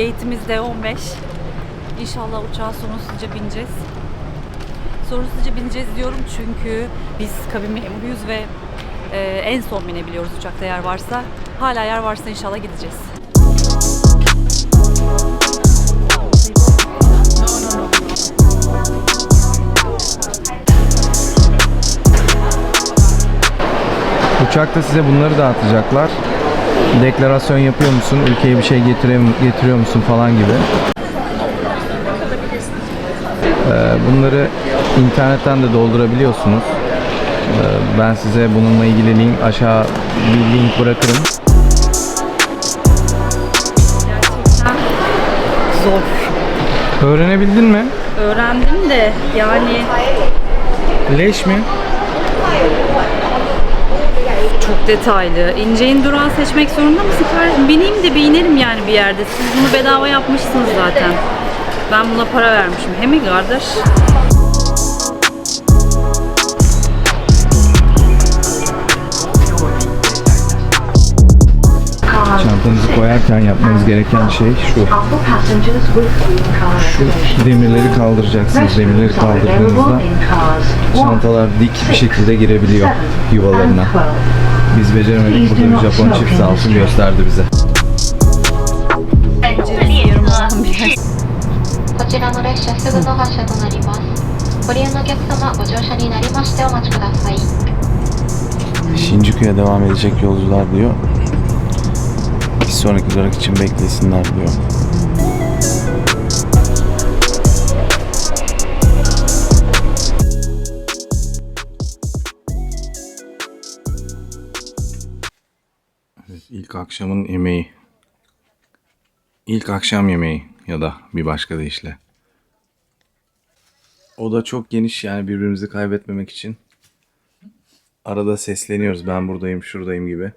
Gate'imiz de 15. İnşallah uçağa sorunsuzca bineceğiz. Sorunsuzca bineceğiz diyorum çünkü biz kabin memuruyuz ve e, en son binebiliyoruz uçakta yer varsa. Hala yer varsa inşallah gideceğiz. Uçakta size bunları dağıtacaklar. Deklarasyon yapıyor musun? Ülkeye bir şey getiriyor, getiriyor musun falan gibi. Ee, bunları internetten de doldurabiliyorsunuz. Ee, ben size bununla ilgili link aşağı bir link bırakırım. Gerçekten zor. Öğrenebildin mi? Öğrendim de yani Leş mi? Çok detaylı. İnceğin durağı seçmek zorunda mısın kardeşim? Bineyim de bir inerim yani bir yerde. Siz bunu bedava yapmışsınız zaten. Ben buna para vermişim. He mi kardeş? koyarken yapmanız gereken şey şu. Şu demirleri kaldıracaksınız. Demirleri kaldırdığınızda çantalar dik bir şekilde girebiliyor yuvalarına. Biz beceremedik. Burada bir Japon çift sağ olsun gösterdi bize. Yarım olan bir yer. こちらの列車すぐの発車となります。ご利用のお客様、ご乗車になりましてお待ちください。 Shinjuku'ya devam edecek yolcular diyor. Bir sonraki durak için beklesinler diyor. Evet, ilk akşamın yemeği. İlk akşam yemeği ya da bir başka deyişle. O da çok geniş yani birbirimizi kaybetmemek için. Arada sesleniyoruz ben buradayım şuradayım gibi.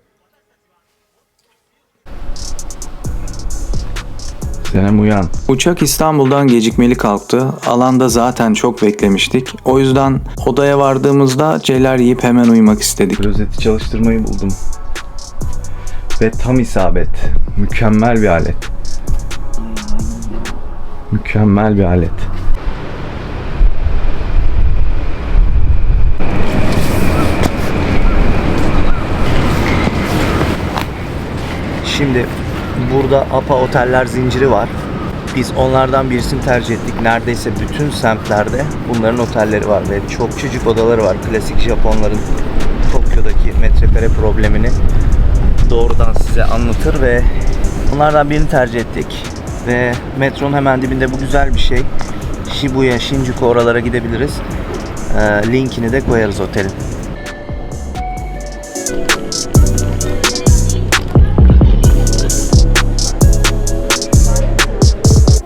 Senem uyan. Uçak İstanbul'dan gecikmeli kalktı. Alanda zaten çok beklemiştik. O yüzden odaya vardığımızda celer yiyip hemen uyumak istedik. Rozeti çalıştırmayı buldum. Ve tam isabet. Mükemmel bir alet. Mükemmel bir alet. Şimdi burada APA oteller zinciri var. Biz onlardan birisini tercih ettik. Neredeyse bütün semtlerde bunların otelleri var ve çok küçük odaları var. Klasik Japonların Tokyo'daki metrekare problemini doğrudan size anlatır ve onlardan birini tercih ettik. Ve metronun hemen dibinde bu güzel bir şey. Shibuya, Shinjuku oralara gidebiliriz. Ee, linkini de koyarız otelin.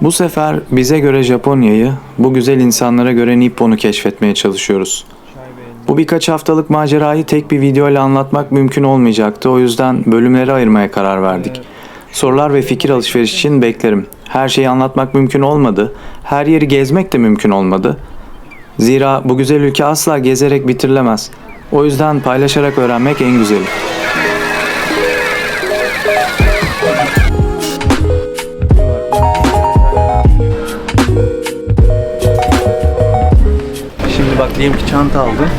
Bu sefer bize göre Japonya'yı, bu güzel insanlara göre Nippon'u keşfetmeye çalışıyoruz. Bu birkaç haftalık macerayı tek bir video ile anlatmak mümkün olmayacaktı. O yüzden bölümlere ayırmaya karar verdik. Sorular ve fikir alışveriş için beklerim. Her şeyi anlatmak mümkün olmadı. Her yeri gezmek de mümkün olmadı. Zira bu güzel ülke asla gezerek bitirilemez. O yüzden paylaşarak öğrenmek en güzeli. Bak diyelim ki çanta aldın.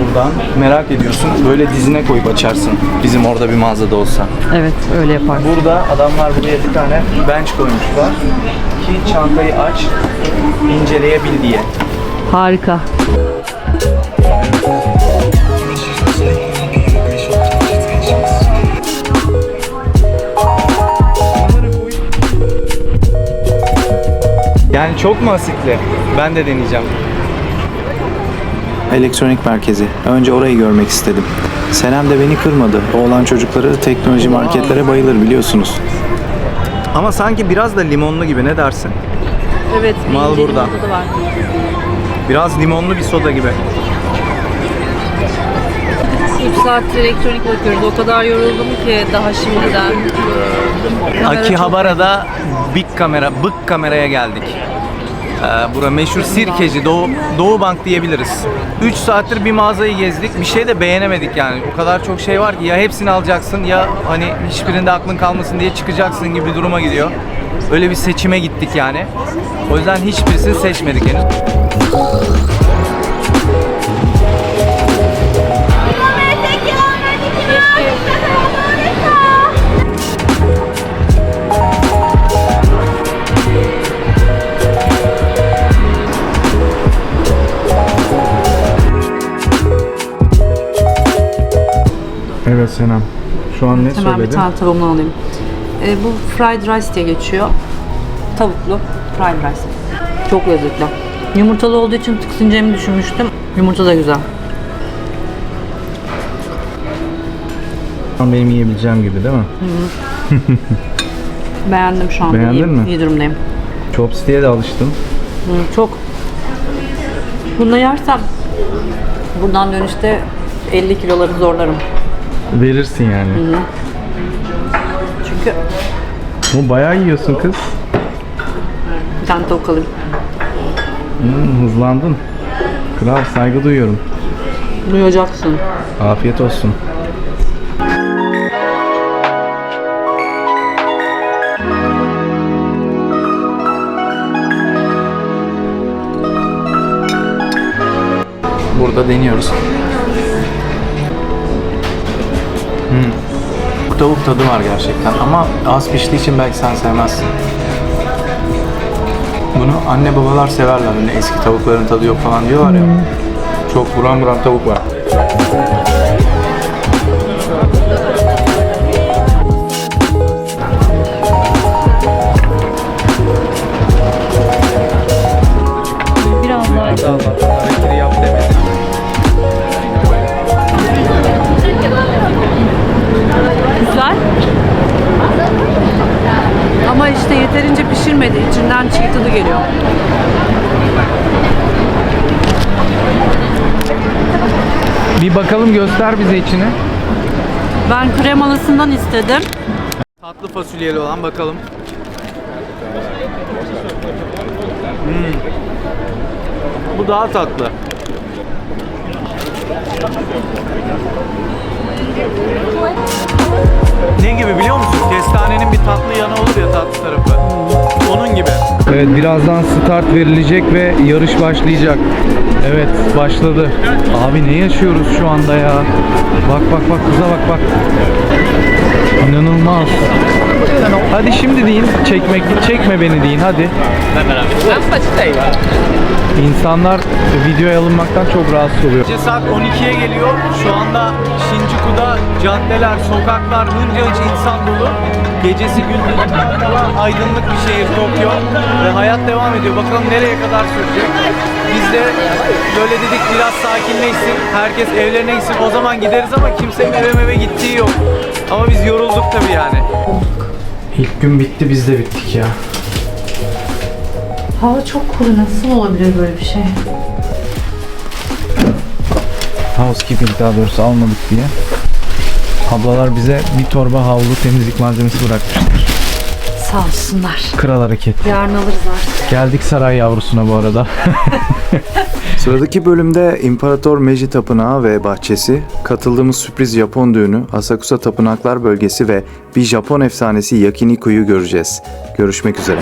Buradan merak ediyorsun. Böyle dizine koyup açarsın. Bizim orada bir mağazada olsa. Evet öyle yapar. Burada adamlar buraya bir tane bench koymuşlar. Ki çantayı aç, inceleyebil diye. Harika. Yani çok mu asitli? Ben de deneyeceğim. Elektronik merkezi. Önce orayı görmek istedim. Senem de beni kırmadı. Oğlan çocukları teknoloji marketlere bayılır biliyorsunuz. Ama sanki biraz da limonlu gibi ne dersin? Evet. bir Mal incelik burada. tadı var. Biraz limonlu bir soda gibi. 3 saattir elektronik bakıyoruz. O kadar yoruldum ki daha şimdiden. Kamera çok- Akihabara'da Big kamera, Big kameraya geldik. Ee, bura meşhur sirkeci, Doğu, Doğu Bank diyebiliriz. 3 saattir bir mağazayı gezdik. Bir şey de beğenemedik yani. O kadar çok şey var ki ya hepsini alacaksın ya hani hiçbirinde aklın kalmasın diye çıkacaksın gibi bir duruma gidiyor. Öyle bir seçime gittik yani. O yüzden hiçbirisini seçmedik henüz. Evet Senem. Şu an ne Hemen bir söyledin? tane tavuğumdan alayım. E, bu fried rice diye geçiyor. Tavuklu fried rice. Çok lezzetli. Yumurtalı olduğu için tiksineceğimi düşünmüştüm. Yumurta da güzel. Şu an benim yiyebileceğim gibi değil mi? Beğendim şu anda. Beğendin iyi, mi? İyi durumdayım. Chopstick'e de alıştım. Hı, çok. Bunu yersem buradan dönüşte 50 kiloları zorlarım. Verirsin yani. Çünkü Bu bayağı yiyorsun kız. bir tane tavuk alayım. Hmm, hızlandın. Kral saygı duyuyorum. Duyacaksın. Afiyet olsun. Burada deniyoruz. Tavuk tadı var gerçekten ama az piştiği için belki sen sevmezsin. Bunu anne babalar severler. Hani eski tavukların tadı yok falan diyorlar ya. Çok buram buram tavuk var. Bir bakalım göster bize içini. Ben kremalısından istedim. Tatlı fasulyeli olan bakalım. Hmm. Bu daha tatlı. Ne gibi biliyor musun? Kestanenin bir tatlı yanı olur ya tatlı tarafı. Onun gibi. Evet birazdan start verilecek ve yarış başlayacak. Evet başladı. Abi ne yaşıyoruz şu anda ya? Bak bak bak kıza bak bak. İnanılmaz. Hadi şimdi deyin çekmek çekme beni deyin hadi. İnsanlar videoya alınmaktan çok rahatsız oluyor. Gece saat 12'ye geliyor. Şu anda Shinjuku'da caddeler, sokaklar hınca hınç insan dolu. Gecesi gündüzü aydınlık bir şehir Tokyo. Ve hayat devam ediyor. Bakalım nereye kadar sürecek. Biz de böyle dedik biraz sakinleşsin. Herkes evlerine gitsin. O zaman gideriz ama kimsenin eve eve gittiği yok. Ama biz yorulduk tabii yani. İlk gün bitti biz de bittik ya. Hava çok kuru. Nasıl olabilir böyle bir şey? Housekeeping daha doğrusu almadık diye. Ablalar bize bir torba havlu temizlik malzemesi bırakmışlar. Sağ olsunlar. Kral hareket. Yarın alırız artık. Geldik saray yavrusuna bu arada. Sıradaki bölümde İmparator Meiji Tapınağı ve bahçesi, katıldığımız sürpriz Japon düğünü, Asakusa Tapınaklar Bölgesi ve bir Japon efsanesi Yakiniku'yu göreceğiz. Görüşmek üzere.